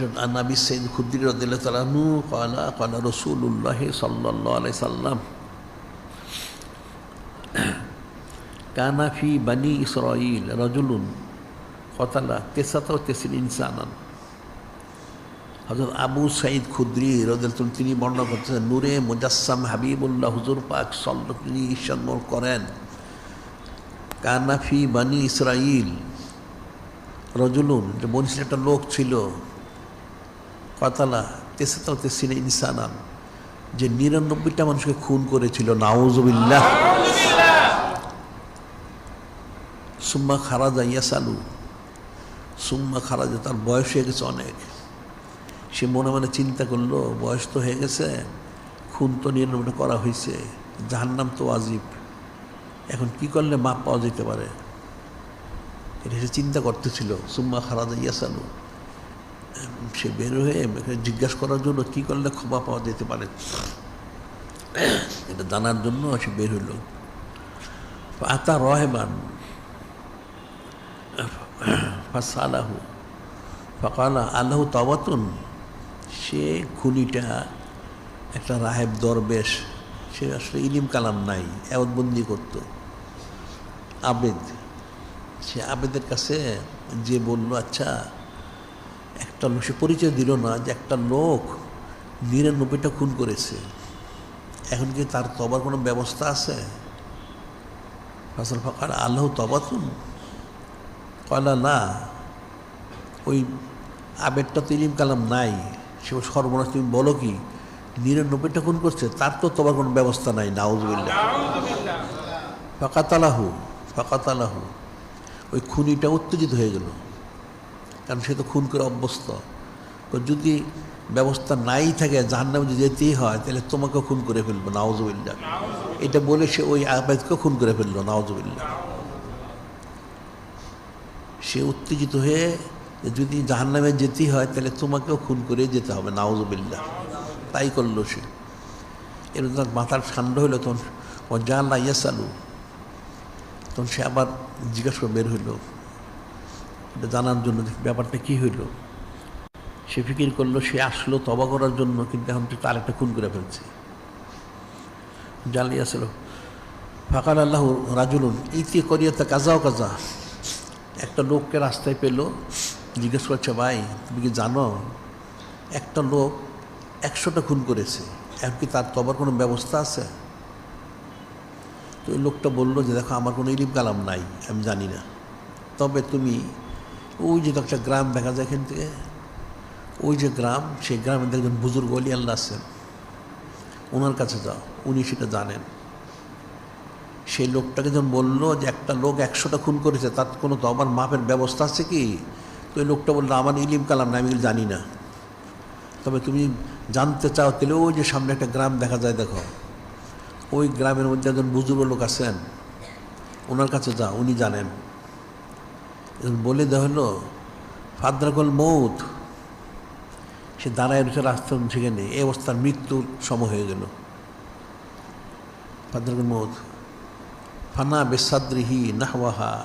একজন আনাবি সৈদ খুদ্দির রদু কয়লা কয়লা রসুল্লাহ সাল্লাহ আলাই সাল্লাম কানাফি বানি ইসরাইল রজুলুন কতালা তেসাত তেসিন ইনসানান। হজরত আবু সাইদ খুদ্রি রদেলতুল তিনি বর্ণনা করতেছেন, নূরে মুজাসম হাবিবুল্লাহ হুজুর পাক সল্ল তিনি ঈশ্বর করেন কানাফি বানি ইসরাইল রজুলুন যে বনিস একটা লোক ছিল কতালা তেসাতাও তেসিনে ইনসানান। যে নিরানব্বইটা মানুষকে খুন করেছিল নাউজবিল্লাহ। সুম্মা খারাজা ইয়াসালু। সুম্মা খারাজা তার বয়স হয়ে গেছে অনেক। সে মনে মনে চিন্তা করল বয়স তো হয়ে গেছে খুন তো নিরানব্বইটা করা হয়েছে জাহান্নাম তো আজিব এখন কি করলে মাপ পাওয়া যেতে পারে? এটা সে চিন্তা করতেছিল সুম্মা খারাজা ইয়াসালু। সে বের হয়ে জিজ্ঞাসা করার জন্য কি করলে ক্ষমা পাওয়া যেতে পারে? এটা জানার জন্য সে বের হইল আতা রহেমান, ফাসালাহু, ফকালা আল্লাহ তাওয়াতুন সে খুনিটা একটা রাহেব দরবেশ, সে আসলে ইলিম কালাম নাই, এওয়াতবন্দি করত। আবেদ, সে আবেদের কাছে যে বলল আচ্ছা একটা লোক সে পরিচয় দিল না যে একটা লোক নিরানব্বইটা খুন করেছে। এখন কি তার তবার কোনো ব্যবস্থা আছে? ফসল ফাঁকার আল্লাহ তবাতুন? কয়লা না ওই আবেগটা তো ইলিম কালাম নাই। সে সর্বনাশ তুমি বলো কি নিরানব্বইটা খুন করছে তার তো তোমার কোনো ব্যবস্থা নাই নাউজবিল্লা ফাঁকাতালাহু ফাঁকাতালাহু। ওই খুনিটা উত্তেজিত হয়ে গেল। কারণ সে তো খুন করে অভ্যস্ত। যদি ব্যবস্থা নাই থাকে, জাহান্নামে যদি যেতেই হয়, তাহলে তোমাকেও খুন করে ফেলব নাওজবিল্লা এটা বলে সে ওই আবেদকেও খুন করে ফেলল নাওজবিল্লা সে উত্তেজিত হয়ে যদি জাহান্নামে যেতেই হয়, তাহলে তোমাকেও খুন করে যেতে হবে নাওজবিল্লা তাই করল সে। এর তার মাথার ঠান্ডা হইল, তখন ও ইয়াসালু। তখন সে আবার জিজ্ঞাসা বের হইল? এটা জানার জন্য যে ব্যাপারটা কী হইল, সে ফিকির করল, সে আসলো তবা করার জন্য, কিন্তু এখন তো তার একটা খুন করে ফেলছে জানলি আসলো ফাঁকার আল্লাহ রাজুলুন ইতি করিয়া তা কাজাও কাজা। একটা লোককে রাস্তায় পেল, জিজ্ঞেস করছে, ভাই, তুমি কি জানো, একটা লোক একশোটা খুন করেছে, এখন কি তার তবার কোনো ব্যবস্থা আছে? তো ওই লোকটা বলল যে, দেখো, আমার কোনো ইলিম কালাম নাই, আমি জানি না। তবে তুমি ওই যে একটা গ্রাম দেখা যায় এখান থেকে, ওই যে গ্রাম, সেই গ্রামে দেখবেন বুজুর্গ অলি আল্লাহ আছেন। ওনার কাছে যাও, উনি সেটা জানেন। সেই লোকটাকে যখন বলল যে একটা লোক একশোটা খুন করেছে তার কোনো তো আমার মাপের ব্যবস্থা আছে কি? তো ওই লোকটা বলল, আমার ইলিম কালাম না আমি জানি না। তবে তুমি জানতে চাও, তাহলে ওই যে সামনে একটা গ্রাম দেখা যায়, দেখো। ওই গ্রামের মধ্যে একজন বুজুর্গ লোক আছেন। ওনার কাছে যাও, উনি জানেন। বলে দেওয়া হলো, ফাদ্রাকল মৌত সে দাঁড়ায় রয়েছে রাস্তা সেখানে। এই অবস্থার মৃত্যুর সময় হয়ে গেল। ফাদ্রাকল মৌত ফানা বেসাদ্রিহি নাহওয়াহা।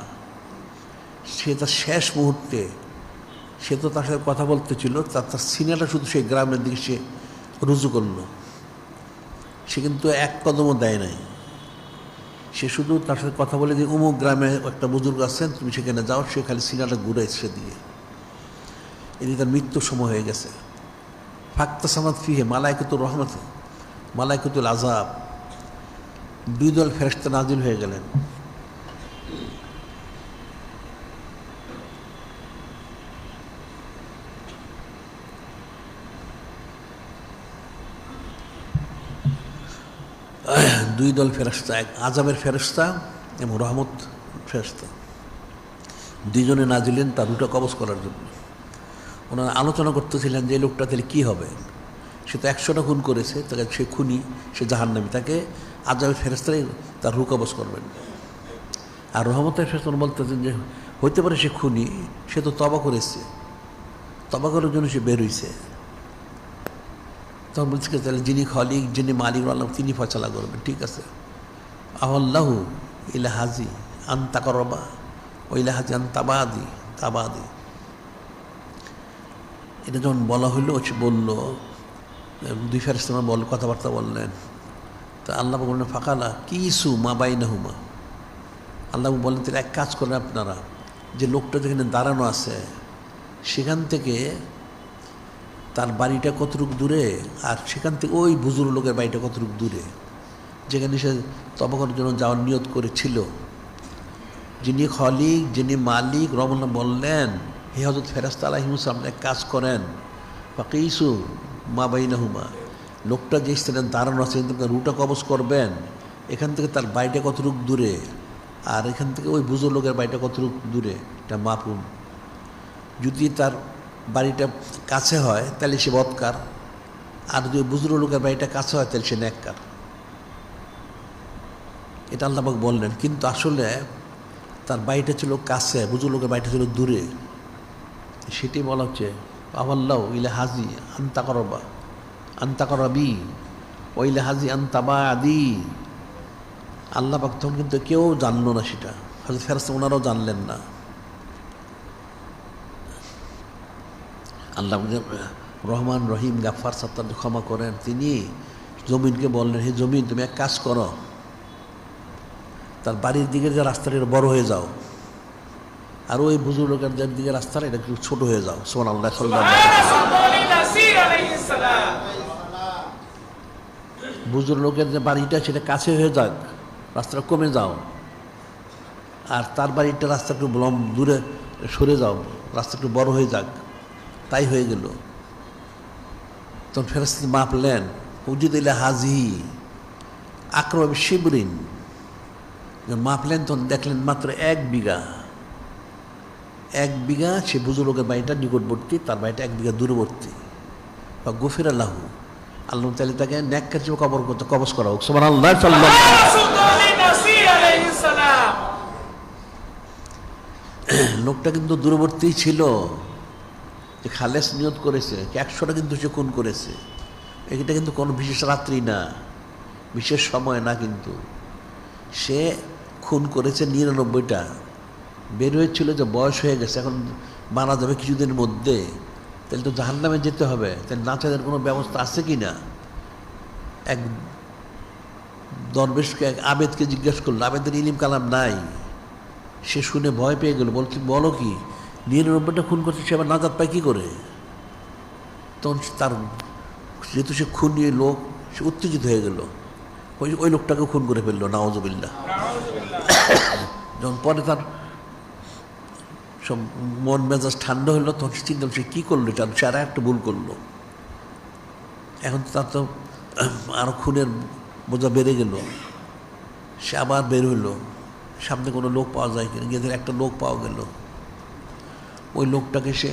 সে তার শেষ মুহূর্তে, সে তো তার সাথে কথা বলতেছিল তার তার সিনেটা শুধু সেই গ্রামের দিকে সে রুজু করল। সে কিন্তু এক কদমও দেয় নাই। সে শুধু তার সাথে কথা বলে যে অমুক গ্রামে একটা বুজুর্গ আছেন, তুমি সেখানে যাও, সে খালি সিনাটা ঘুরে সে দিয়ে। এদিকে তার মৃত্যুর সময় হয়ে গেছে। ফাক্তা সামাদ ফিহে মালায়কুতুর রহমত মালায়কুতুল আজাব দুই দল ফেরস্তা নাজিল হয়ে গেলেন। দুই দল ফেরস্তা এক আজাবের ফেরস্তা এবং রহমত ফেরস্তা দুইজনে না দিলেন তার রুটা কবজ করার জন্য। ওনারা আলোচনা করতেছিলেন যে লোকটা তাহলে কী হবে? সে তো একশোটা খুন করেছে, তাকে সে খুনি, সে জাহান্নামি, তাকে আজাবের ফেরস্তাই তার রু কবজ করবেন। আর রহমতের ফেরস্তা বলতেছেন যে, হইতে পারে সে খুনি, সে তো তবা করেছে। তবা করার জন্য সে বের হয়েছে তখন বলছে তাহলে যিনি খলিক, যিনি মালিক, আল্লাহ তিনি ফয়সলা করবেন, ঠিক আছে? আহ্লাহু ইলা হাজি আন্তা করবা, ও ইলা হাজি আন তাবাদি এটা যখন বলা হইল, সে বলল, দুই ফেরেস্তামা বল, কথাবার্তা বললেন। তা আল্লাহ বললেন, ফাঁকালা কি ইসু মা বাইনা হুমা আল্লাহ বললেন, তাহলে এক কাজ করেন আপনারা, যে লোকটা যেখানে দাঁড়ানো আছে, সেখান থেকে তার বাড়িটা কতটুক দূরে? আর সেখান থেকে ওই বুজুর্গ লোকের বাড়িটা কতটুক দূরে? যেখানে সে তবকর জন্য যাওয়ার নিয়ত করেছিল। যিনি খলিক, যিনি মালিক, রমনা বললেন, হে হজরত ফেরাস্তা আলাহিমুসালাম এক কাজ করেন। ফাঁকিসু মা বাইনা হুমা লোকটা যে স্থানে দাঁড়ানো আছে, সেখান রুটা কবজ করবেন। এখান থেকে তার বাড়িটা কতটুক দূরে? আর এখান থেকে ওই বুজুর লোকের বাড়িটা কতটুক দূরে? এটা মাপুন যদি তার বাড়িটা কাছে হয়, তাহলে সে বৎকার। আর যদি বুজুর্গ লোকের বাড়িটা কাছে হয়, তাহলে সে ন্যাক্কার। এটা আল্লাহবাক বললেন। কিন্তু আসলে তার বাড়িটা ছিল কাছে, বুজুর্গ লোকের বাড়িটা ছিল দূরে। সেটি বলা হচ্ছে আবাল্লাহ ইলে হাজি আন্তা করবা, আন্তা করবি ওইলে হাজি আন্তাবা আদি আল্লাহ পাক তখন কিন্তু কেউ জানলো না সেটা। ফেরস্ত ওনারাও জানলেন না। আল্লাহ রহমান রহিম গাফার সত্তার ক্ষমা করেন। তিনি জমিনকে বললেন হে জমিন তুমি এক কাজ করো। তার বাড়ির দিকে যে রাস্তাটা এটা বড় হয়ে যাও। আর ওই বুজুর লোকের যে দিকে রাস্তাটা এটা একটু ছোট হয়ে যাও। সোমান আল্লাহ বুজুর লোকের যে বাড়িটা সেটা কাছে হয়ে যাক রাস্তাটা কমে যাও। আর তার বাড়িটা রাস্তা একটু লম দূরে সরে যাও রাস্তা একটু বড় হয়ে যাক। তাই হয়ে গেল। তখন ফেরস্ত মাপলেন উজিদ ইলা হাজি আক্রম শিবরিন। মাপলেন তখন দেখলেন মাত্র এক বিঘা। এক বিঘা সে বুজুর্গের বাড়িটা নিকটবর্তী তার বাড়িটা এক বিঘা দূরবর্তী। বা গফির আল্লাহ। আল্লাহ তাহলে তাকে ন্যাক্কার হিসেবে কবর করতে কবজ করা হোক। সমান আল্লাহ লোকটা কিন্তু দূরবর্তী ছিল। যে খালেস নিয়ত করেছে একশোটা কিন্তু সে খুন করেছে। এটা কিন্তু কোনো বিশেষ রাত্রি না, বিশেষ সময় না কিন্তু। সে খুন করেছে নিরানব্বইটা। বের হয়েছিল যে বয়স হয়ে গেছে, এখন মারা যাবে কিছুদিনের মধ্যে। তাহলে তো জাহান্নামে যেতে হবে, তাহলে নাচাদের কোনো ব্যবস্থা আছে কি না? এক দরবেশকে, এক আবেদকে জিজ্ঞেস করল, আবেদের ইলিম কালাম নাই। সে শুনে ভয় পেয়ে গেল, বলছি, বলো কি নিরানব্বইটা খুন করছে, সে আবার নাজাদ পায় কী করে? তখন তার, যেহেতু সে খুন নিয়ে লোক, সে উত্তেজিত হয়ে গেল। ওই ওই লোকটাকে খুন করে ফেলল নওয়াজবিল্লা যখন পরে তার সব মন মেজাজ ঠান্ডা হলো, তখন সে চিন্তা সে কী করল এটা সে আর একটা ভুল করল। এখন তার তো আরও খুনের বোঝা বেড়ে গেল। সে আবার বের হইল সামনে কোনো লোক পাওয়া যায় কিনা, গিয়ে একটা লোক পাওয়া গেল। ওই লোকটাকে সে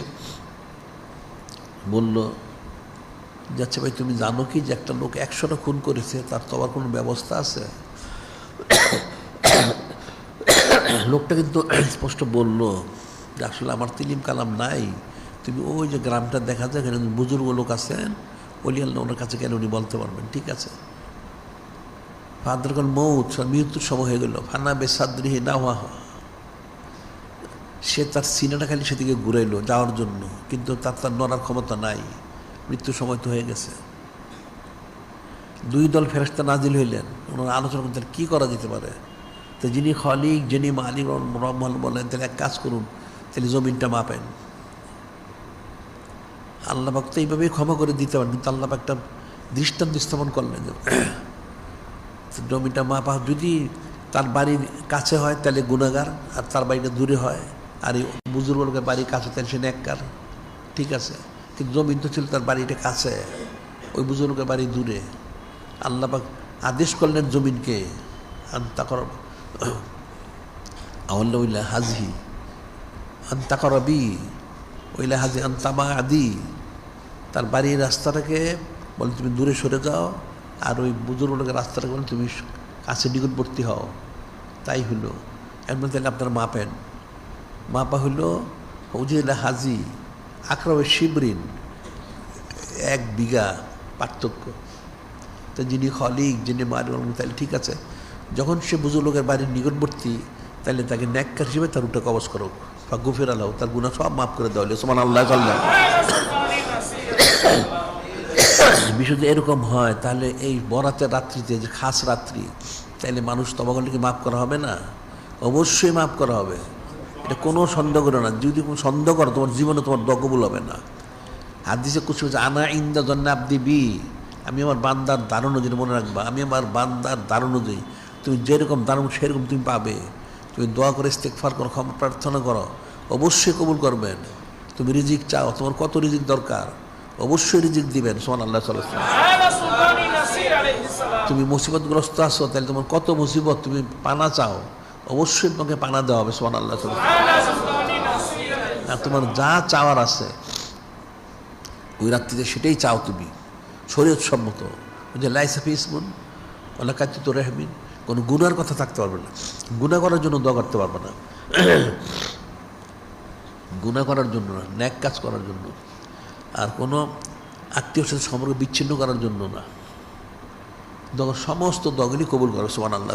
বলল, যাচ্ছে ভাই, তুমি জানো কি যে একটা লোক একশোটা খুন করেছে, তার তো আবার কোনো ব্যবস্থা আছে? লোকটা কিন্তু স্পষ্ট বলল, যে আসলে আমার তিলিম কালাম নাই। তুমি ওই যে গ্রামটা দেখা যায়, এখানে বুজুর্গ লোক আছেন, অলি ওনার কাছে গেলে উনি বলতে পারবেন, ঠিক আছে? ফাদ্রকল মৌত মৃত্যুর সময় হয়ে গেল। ফানা বেসাদ্রিহি না হওয়া সে তার সিনাটা খালি সেদিকে ঘুরাইলো যাওয়ার জন্য, কিন্তু তার তার নড়ার ক্ষমতা নাই। মৃত্যুর সময় তো হয়ে গেছে। দুই দল ফেরস্তা নাজিল হইলেন। ওনারা আলোচনা করতেন কী করা যেতে পারে? তো যিনি খলিক, যিনি মালিক রহমান বলেন, তাহলে এক কাজ করুন, তাহলে জমিনটা মাপেন। আল্লাহবাক তো এইভাবেই ক্ষমা করে দিতে পারেন, কিন্তু আল্লাহ একটা দৃষ্টান্ত স্থাপন করলেন জমিটা মাপা, যদি তার বাড়ির কাছে হয়, তাহলে গুণাগার আর তার বাড়িটা দূরে হয়। আর এই বুজুর্গ লোকের বাড়ির কাছে তাহলে সে নেককার। ঠিক আছে? কিন্তু জমিন তো ছিল তার বাড়িটা কাছে। ওই বুজুর্গের বাড়ি দূরে। আল্লাপাক আদেশ করলেন জমিনকে। আন্তা কর আল্লাহ হাজি। আন্তা করবি ওইলা হাজি আন্তামা আদি তার বাড়ির রাস্তাটাকে বলে, তুমি দূরে সরে যাও। আর ওই বুজুর্গ লোকের রাস্তাটাকে বলে, তুমি কাছে নিকটবর্তী হও। তাই হলো। এমন তাহলে আপনার মাপেন। মাপা হলো উজিলা হাজি আক্রমের শিবরিন, এক বিঘা পার্থক্য। তো যিনি খলিক, যিনি মারি তাহলে ঠিক আছে, যখন সে বুজুর্গ লোকের বাড়ির নিকটবর্তী, তাহলে তাকে ন্যাক্কার হিসেবে তার উঠে কবচ করো। বা গুফের তার গুণা সব মাফ করে দেওয়া হলো সমান আল্লাহ আল্লাহ বিষয় যদি এরকম হয়, তাহলে এই বরাতের রাত্রিতে, যে খাস রাত্রি, তাহলে মানুষ তবাগলকে মাফ করা হবে না? অবশ্যই মাফ করা হবে। এটা কোনো সন্দেহ করে না। যদি কোনো সন্দেহ করো তোমার জীবনে তোমার দকবুল হবে না। হাদিসে কুসু হচ্ছে আনা ইন্দা জন্নাব দিবি আমি আমার বান্দার দারুণ অনুযায়ী মনে রাখবা আমি আমার বান্দার দারুণ অনুযায়ী তুমি যেরকম দারুণ সেরকম তুমি পাবে। তুমি দোয়া করে ইস্তেকফার করো ক্ষমা প্রার্থনা করো অবশ্যই কবুল করবেন। তুমি রিজিক চাও তোমার কত রিজিক দরকার অবশ্যই রিজিক দিবেন। সোহান আল্লাহ তুমি মুসিবতগ্রস্ত আছো তাহলে তোমার কত মুসিবত তুমি পানা চাও। অবশ্যই তোমাকে পানা দেওয়া হবে সোহান আল্লাহ না তোমার যা চাওয়ার আছে, ওই রাত্রিতে সেটাই চাও তুমি শরীর সম্মত। ওই যে লাইসাফি ইসমুন অলাকাতি তো রেহমিন, কোনো গুণার কথা থাকতে পারবে না। গুণা করার জন্য দোয়া করতে পারবে না। গুণা করার জন্য না, ন্যাক কাজ করার জন্য। আর কোনো আত্মীয় সাথে সম্পর্ক বিচ্ছিন্ন করার জন্য না। সমস্ত দগলি কবুল করে সোমান আল্লাহ